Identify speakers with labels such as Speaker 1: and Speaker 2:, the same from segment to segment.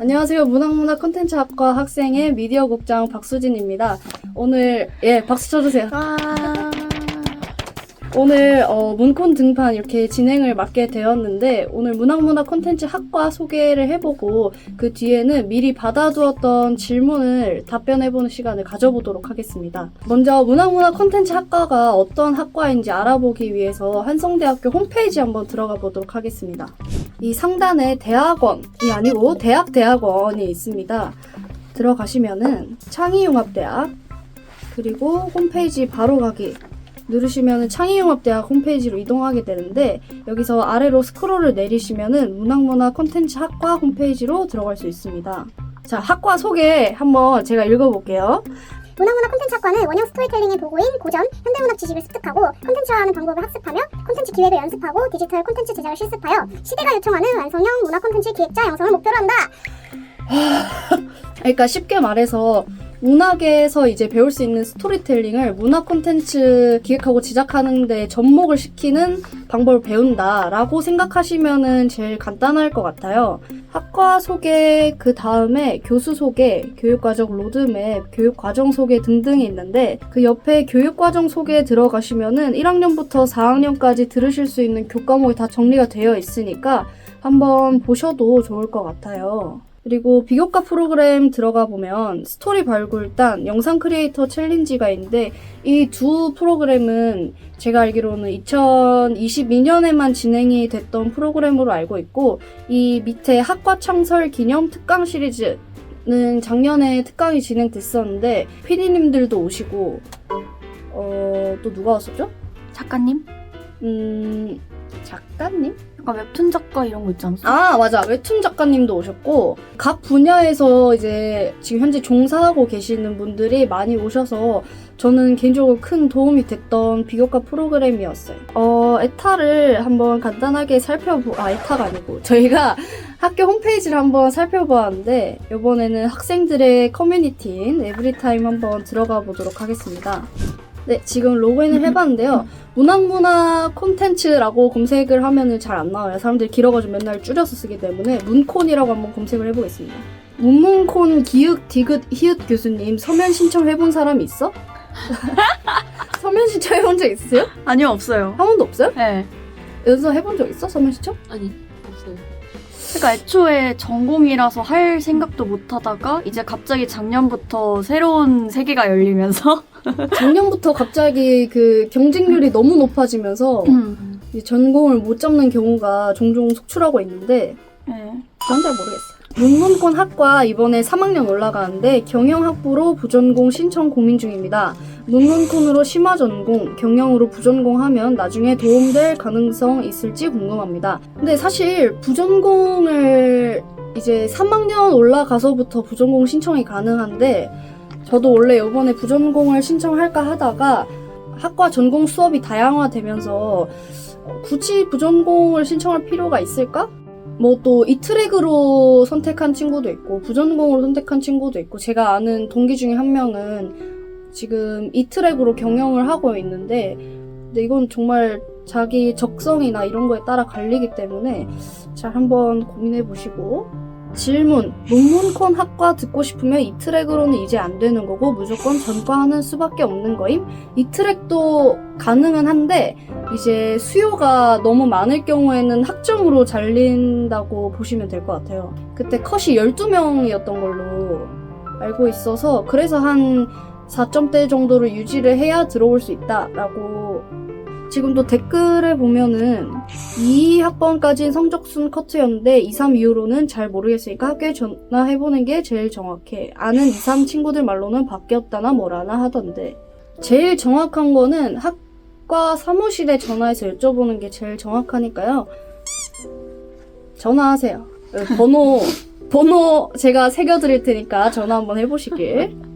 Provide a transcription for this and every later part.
Speaker 1: 안녕하세요. 문학문화 콘텐츠학과 학생의 미디어 국장 박수진입니다. 오늘 예 박수 쳐주세요. 오늘 어, 문콘 등판 이렇게 진행을 맡게 되었는데 오늘 문학문화 콘텐츠 학과 소개를 해보고 그 뒤에는 미리 받아두었던 질문을 답변해보는 시간을 가져보도록 하겠습니다. 먼저 문학문화 콘텐츠 학과가 어떤 학과인지 알아보기 위해서 한성대학교 홈페이지 한번 들어가 보도록 하겠습니다. 이 상단에 대학원이 아니고 대학대학원이 있습니다. 들어가시면은 창의융합대학 그리고 홈페이지 바로 가기 누르시면은 창의융합대학 홈페이지로 이동하게 되는데 여기서 아래로 스크롤을 내리시면은 문학문화 콘텐츠 학과 홈페이지로 들어갈 수 있습니다. 자, 학과 소개 한번 제가 읽어볼게요.
Speaker 2: 문화문화 콘텐츠 학과는 원형 스토리텔링의 도구인 고전, 현대문학 지식을 습득하고 콘텐츠화하는 방법을 학습하며 콘텐츠 기획을 연습하고 디지털 콘텐츠 제작을 실습하여 시대가 요청하는 완성형 문화 콘텐츠 기획자 양성을 목표로 한다.
Speaker 1: 그러니까 쉽게 말해서 문학에서 이제 배울 수 있는 스토리텔링을 문화 콘텐츠 기획하고 제작하는데 접목을 시키는 방법을 배운다라고 생각하시면은 제일 간단할 것 같아요. 학과 소개, 그 다음에 교수 소개, 교육과정 로드맵, 교육과정 소개 등등이 있는데 그 옆에 교육과정 소개에 들어가시면은 1학년부터 4학년까지 들으실 수 있는 교과목이 다 정리가 되어 있으니까 한번 보셔도 좋을 것 같아요. 그리고 비교과 프로그램 들어가 보면 스토리 발굴단, 영상 크리에이터 챌린지가 있는데 이 두 프로그램은 제가 알기로는 2022년에만 진행이 됐던 프로그램으로 알고 있고 이 밑에 학과 창설 기념 특강 시리즈는 작년에 특강이 진행됐었는데 PD님들도 오시고 어, 또 누가 왔었죠?
Speaker 3: 작가님?
Speaker 1: 음, 작가님?
Speaker 3: 약간 웹툰 작가 이런 거 있지 않았어?
Speaker 1: 아, 맞아. 웹툰 작가님도 오셨고, 각 분야에서 이제 지금 현재 종사하고 계시는 분들이 많이 오셔서 저는 개인적으로 큰 도움이 됐던 비교과 프로그램이었어요. 어, 에타를 한번 간단하게 살펴보, 아, 에타가 아니고, 저희가 학교 홈페이지를 한번 살펴보았는데, 이번에는 학생들의 커뮤니티인 에브리타임 한번 들어가 보도록 하겠습니다. 네, 지금 로그인을 해봤는데요. 문학문화 콘텐츠라고 검색을 하면은 잘 안 나와요. 사람들이 길어가지고 맨날 줄여서 쓰기 때문에 문콘이라고 한번 검색을 해보겠습니다. 문문콘 기읒 디귿 히읗 교수님 서면 신청해본 사람이 있어? 서면 신청해본 적 있으세요?
Speaker 3: 아니요, 없어요.
Speaker 1: 한 번도 없어요?
Speaker 3: 네.
Speaker 1: 연서 해본 적 있어? 서면 신청?
Speaker 4: 아니 없어요.
Speaker 3: 그러니까 애초에 전공이라서 할 생각도 못 하다가 이제 갑자기 작년부터 새로운 세계가 열리면서
Speaker 1: 작년부터 갑자기 그 경쟁률이 너무 높아지면서
Speaker 3: 음.
Speaker 1: 전공을 못 잡는 경우가 종종 속출하고 있는데
Speaker 3: 네.
Speaker 1: 전잘 모르겠어요. 문문권 학과 이번에 3학년 올라가는데 경영학부로 부전공 신청 고민 중입니다. 문문콘으로 심화 전공, 경영으로 부전공 하면 나중에 도움될 가능성 있을지 궁금합니다. 근데 사실 부전공을 이제 3학년 올라가서부터 부전공 신청이 가능한데 저도 원래 이번에 부전공을 신청할까 하다가 학과 전공 수업이 다양화되면서 굳이 부전공을 신청할 필요가 있을까? 뭐 또 이 트랙으로 선택한 친구도 있고 부전공으로 선택한 친구도 있고 제가 아는 동기 중에 한 명은 지금 이 트랙으로 경영을 하고 있는데 근데 이건 정말 자기 적성이나 이런 거에 따라 갈리기 때문에 잘 한번 고민해 보시고 질문 논문콘 학과 듣고 싶으면 이 트랙으로는 이제 안 되는 거고 무조건 전과하는 수밖에 없는 거임 이 트랙도 가능은 한데 이제 수요가 너무 많을 경우에는 학점으로 잘린다고 보시면 될 것 같아요. 그때 컷이 12명이었던 걸로 알고 있어서 그래서 한 4점대 정도를 유지를 해야 들어올 수 있다라고 지금 또 댓글에 보면은 2 학번까지는 성적순 커트였는데 2, 3 이후로는 잘 모르겠으니까 학교에 전화해보는 게 제일 정확해. 아는 2, 3 친구들 말로는 바뀌었다나 뭐라나 하던데. 제일 정확한 거는 학과 사무실에 전화해서 여쭤보는 게 제일 정확하니까요. 전화하세요. 어, 번호, 번호 제가 새겨드릴 테니까 전화 한번 해보시길.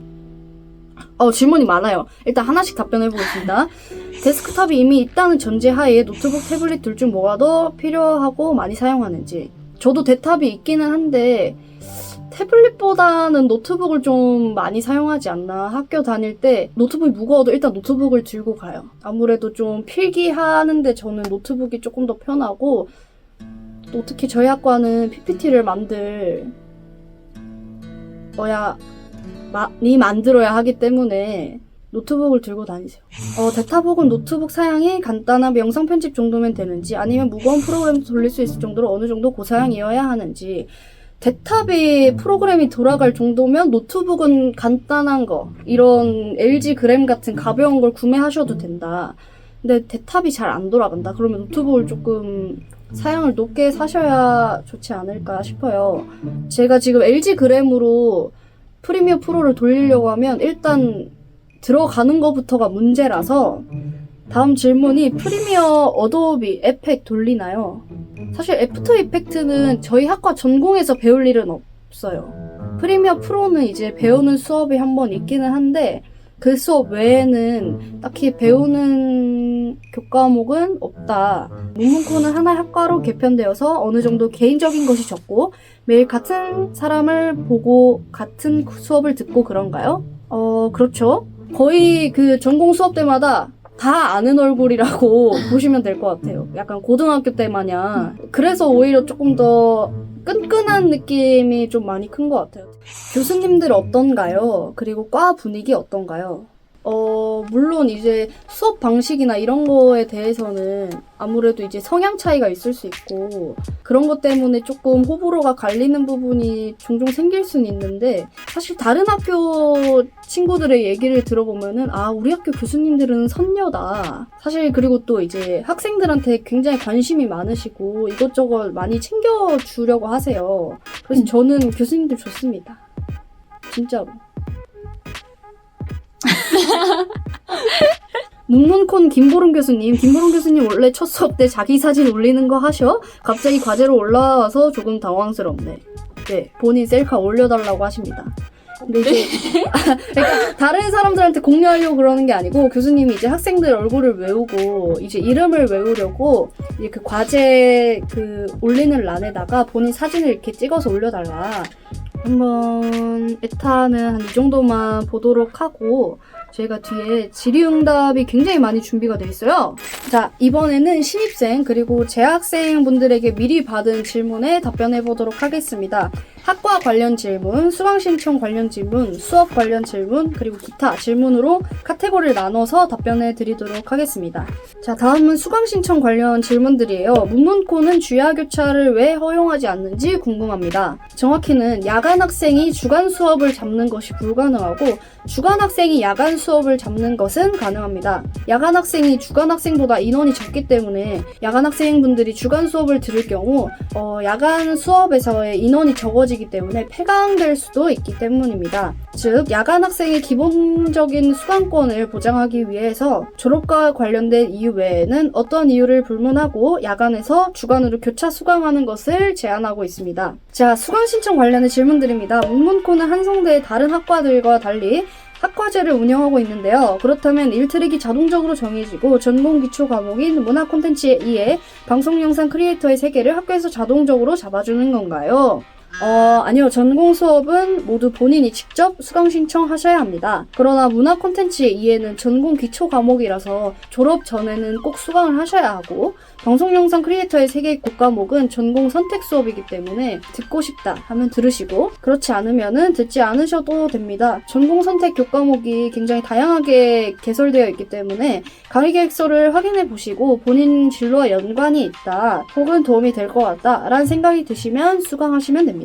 Speaker 1: 어, 질문이 많아요. 일단 하나씩 답변해 보겠습니다. 데스크탑이 이미 있다는 전제하에 노트북, 태블릿 둘 중 뭐가 더 필요하고 많이 사용하는지. 저도 대탑이 있기는 한데, 태블릿보다는 노트북을 좀 많이 사용하지 않나. 학교 다닐 때 노트북이 무거워도 일단 노트북을 들고 가요. 아무래도 좀 필기하는데 저는 노트북이 조금 더 편하고, 또 특히 저희 학과는 PPT를 만들 어야 많이 만들어야 하기 때문에 노트북을 들고 다니세요. 어, 데이터북 은 노트북 사양이 간단한 영상 편집 정도면 되는지 아니면 무거운 프로그램도 돌릴 수 있을 정도로 어느 정도 고사양이어야 하는지 데이터비 프로그램이 돌아갈 정도면 노트북은 간단한 거 이런 LG 그램 같은 가벼운 걸 구매하셔도 된다. 근데 데이터비 잘안 돌아간다. 그러면 노트북을 조금 사양을 높게 사셔야 좋지 않을까 싶어요. 제가 지금 LG 그램으로 프리미어 프로를 돌리려고 하면 일단 들어가는 것부터가 문제라서 다음 질문이 프리미어 어도비 에펙 돌리나요? 사실 애프터 이펙트는 저희 학과 전공에서 배울 일은 없어요. 프리미어 프로는 이제 배우는 수업이 한 번 있기는 한데 그 수업 외에는 딱히 배우는 교과목은 없다. 문문코는 하나의 학과로 개편되어서 어느 정도 개인적인 것이 적고 매일 같은 사람을 보고 같은 수업을 듣고 그런가요? 어, 그렇죠. 거의 그 전공 수업 때마다 다 아는 얼굴이라고 보시면 될 것 같아요. 약간 고등학교 때 마냥. 그래서 오히려 조금 더 끈끈한 느낌이 좀 많이 큰 것 같아요. 교수님들 어떤가요? 그리고 과 분위기 어떤가요? 어, 물론 이제 수업 방식이나 이런 거에 대해서는 아무래도 이제 성향 차이가 있을 수 있고 그런 것 때문에 조금 호불호가 갈리는 부분이 종종 생길 수는 있는데 사실 다른 학교 친구들의 얘기를 들어보면은 아, 우리 학교 교수님들은 선녀다. 사실 그리고 또 이제 학생들한테 굉장히 관심이 많으시고 이것저것 많이 챙겨주려고 하세요. 그래서 저는 교수님들 좋습니다. 진짜로. 문문콘 김보름 교수님, 김보름 교수님 원래 첫 수업 때 자기 사진 올리는 거 하셔? 갑자기 과제로 올라와서 조금 당황스럽네. 네, 본인 셀카 올려달라고 하십니다. 근데 이제 그러니까 다른 사람들한테 공유하려고 그러는 게 아니고 교수님이 이제 학생들 얼굴을 외우고 이제 이름을 외우려고 이제 그 과제 그 올리는 란에다가 본인 사진을 이렇게 찍어서 올려달라. 한번 에타는 한 이 정도만 보도록 하고 저희가 뒤에 질의응답이 굉장히 많이 준비가 돼 있어요. 자 이번에는 신입생 그리고 재학생 분들에게 미리 받은 질문에 답변해 보도록 하겠습니다. 학과 관련 질문, 수강 신청 관련 질문, 수업 관련 질문, 그리고 기타 질문으로 카테고리를 나눠서 답변해 드리도록 하겠습니다. 자, 다음은 수강 신청 관련 질문들이에요. 문문코는 주야 교차를 왜 허용하지 않는지 궁금합니다. 정확히는 야간 학생이 주간 수업을 잡는 것이 불가능하고 주간 학생이 야간 수업을 잡는 것은 가능합니다. 야간 학생이 주간 학생보다 인원이 적기 때문에 야간 학생분들이 주간 수업을 들을 경우 어, 야간 수업에서의 인원이 적어지 기 때문에 폐강될 수도 있기 때문입니다. 즉 야간 학생의 기본적인 수강권을 보장하기 위해서 졸업과 관련된 이유 외에는 어떤 이유를 불문하고 야간에서 주간으로 교차 수강하는 것을 제한하고 있습니다. 자, 수강 신청 관련의 질문드립니다. 문문코는 한성대의 다른 학과들과 달리 학과제를 운영하고 있는데요. 그렇다면 일트랙이 자동적으로 정해지고 전공 기초 과목인 문화 콘텐츠에 의해 방송 영상 크리에이터의 세계를 학교에서 자동적으로 잡아주는 건가요? 어, 아니요. 전공 수업은 모두 본인이 직접 수강 신청하셔야 합니다. 그러나 문화 콘텐츠의 이해는 전공 기초 과목이라서 졸업 전에는 꼭 수강을 하셔야 하고 방송 영상 크리에이터의 세계 국과목은 전공 선택 수업이기 때문에 듣고 싶다 하면 들으시고 그렇지 않으면은 듣지 않으셔도 됩니다. 전공 선택 교과목이 굉장히 다양하게 개설되어 있기 때문에 강의 계획서를 확인해 보시고 본인 진로와 연관이 있다 혹은 도움이 될 것 같다 라는 생각이 드시면 수강하시면 됩니다.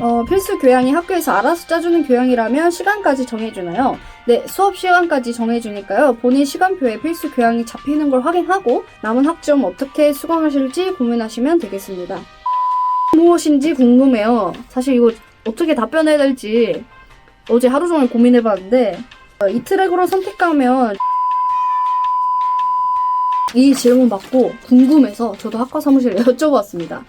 Speaker 1: 어, 필수 교양이 학교에서 알아서 짜주는 교양이라면 시간까지 정해주나요? 네, 수업 시간까지 정해주니까요. 본인 시간표에 필수 교양이 잡히는 걸 확인하고 남은 학점 어떻게 수강하실지 고민하시면 되겠습니다. 무엇인지 궁금해요. 사실 이거 어떻게 답변해야 될지 어제 하루 종일 고민해봤는데 어, 이 트랙으로 선택하면 이 질문 받고 궁금해서 저도 학과 사무실에 여쭤봤습니다.